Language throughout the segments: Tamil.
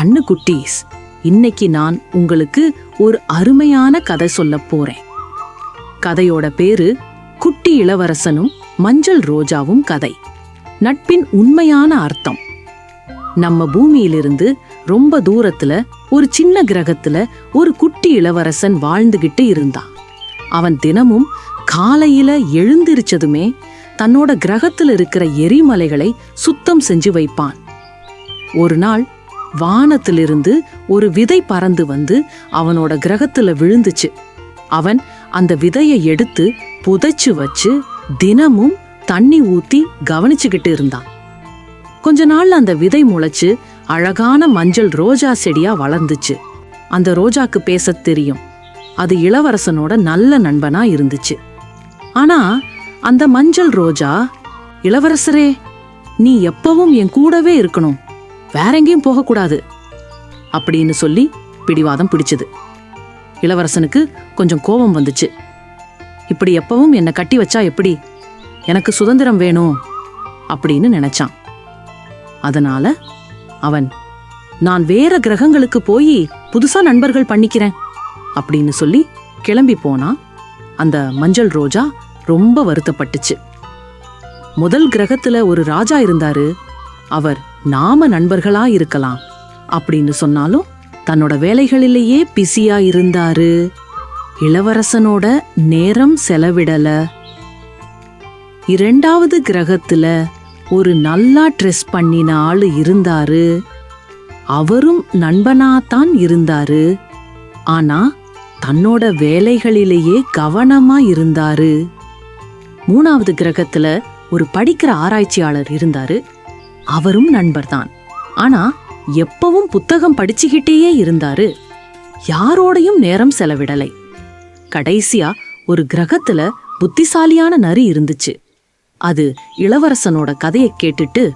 கண்ணு குட்டீஸ் இன்னைக்கு நான் உங்களுக்கு ஒரு அருமையான கதை சொல்ல போறேன். கதையோட பேரு குட்டி இளவரசனும் மஞ்சள் ரோஜாவும் கதை. நட்பின் உண்மையான அர்த்தம். நம்ம பூமியிலிருந்து ரொம்ப தூரத்துல ஒரு சின்ன கிரகத்துல ஒரு குட்டி இளவரசன் வாழ்ந்துகிட்டு இருந்தான். அவன் தினமும் காலையில எழுந்திருச்சதுமே தன்னோட கிரகத்துல இருக்கிற எரிமலைகளை சுத்தம் செஞ்சு வைப்பான். ஒரு நாள் வானத்திலிருந்து ஒரு விதை பறந்து வந்து அவனோட கிரகத்துல விழுந்துச்சு. அவன் அந்த விதையை எடுத்து புதைச்சு வச்சு தினமும் தண்ணி ஊத்தி கவனிச்சுக்கிட்டு இருந்தான். கொஞ்ச நாள்ல அந்த விதை முளைச்சு அழகான மஞ்சள் ரோஜா செடியா வளர்ந்துச்சு. அந்த ரோஜாக்கு பேசத் தெரியும். அது இளவரசனோட நல்ல நண்பனா இருந்துச்சு. ஆனா அந்த மஞ்சள் ரோஜா இளவரசரே நீ எப்பவும் என் கூடவே இருக்கணும். வேற எங்கேயும் போகக்கூடாது அப்படின்னு சொல்லி பிடிவாதம் பிடிச்சது. இளவரசனுக்கு கொஞ்சம் கோபம் வந்துச்சு. இப்படி எப்பவும் என்னை கட்டி வச்சா எப்படி? எனக்கு சுதந்திரம் வேணும் அப்படின்னு நினைச்சான். அதனால அவன் நான் வேற கிரகங்களுக்கு போய் புதுசா நண்பர்கள் பண்ணிக்கிறேன் அப்படின்னு சொல்லி கிளம்பி போனா அந்த மஞ்சள் ரோஜா ரொம்ப வருத்தப்பட்டுச்சு. முதல் கிரகத்துல ஒரு ராஜா இருந்தாரு அவர் நாம நண்பர்களா இருக்கலாம் அப்படின்னு சொன்னாலும் தன்னோட வேலைகளிலேயே பிஸியா இருந்தாரு இளவரசனோட நேரம் செலவிடல. இரண்டாவது கிரகத்துல ஒரு நல்லா ட்ரெஸ் பண்ணின ஆளு இருந்தாரு. அவரும் நண்பனாத்தான் இருந்தாரு. ஆனா தன்னோட வேலைகளிலேயே கவனமா இருந்தாரு மூணாவது கிரகத்துல ஒரு படிக்கிற ஆராய்ச்சியாளர் இருந்தாரு. அவரும் நண்பர்தான். ஆனா எப்பவும் புத்தகம் படிச்சுக்கிட்டேயே இருந்தாரு. யாரோடையும் நேரம் செலவிடலை. கடைசியா ஒரு கிரகத்துல புத்திசாலியான நரி இருந்துச்சு. அது இளவரசனோட கதையை கேட்டுட்டு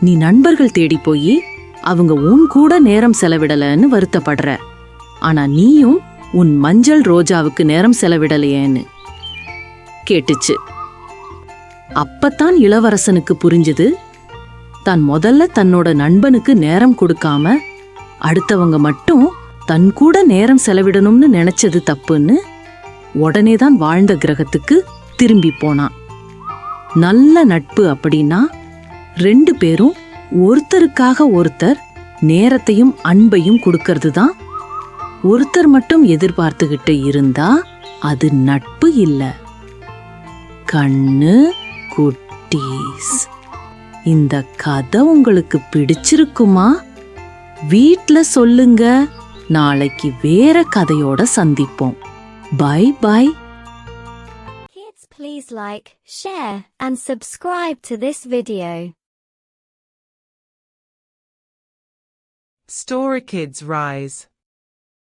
நீ நண்பர்கள் தேடி போய் அவங்க உன் கூட நேரம் செலவிடலன்னு வருத்தப்படுற. ஆனா நீயும் உன் மஞ்சள் ரோஜாவுக்கு நேரம் செலவிடலையேன்னு. கேட்டுச்சு. அப்பத்தான் இளவரசனுக்கு புரிஞ்சது தான் முதல்ல தன்னோட நண்பனுக்கு நேரம் கொடுக்காம அடுத்தவங்க மட்டும் தன் கூட நேரம் செலவிடணும்னு நினைச்சது தப்புன்னு உடனே தான் வாழ்ந்த கிரகத்துக்கு திரும்பி போனான். நல்ல நட்பு அப்படின்னா ரெண்டு பேரும் ஒருத்தருக்காக ஒருத்தர் நேரத்தையும் அன்பையும் கொடுக்கறது தான் ஒருத்தர் மட்டும் எதிர்பார்த்துக்கிட்டு இருந்தா அது நட்பு இல்லை. கண்ணு குட்டீஸ். இந்த கதை உங்களுக்கு பிடிச்சிருக்குமா வீட்ல சொல்லுங்க நாளைக்கு வேற கதையோட சந்திப்போம் bye bye Kids please like, share and subscribe to this video. Story Kids Rise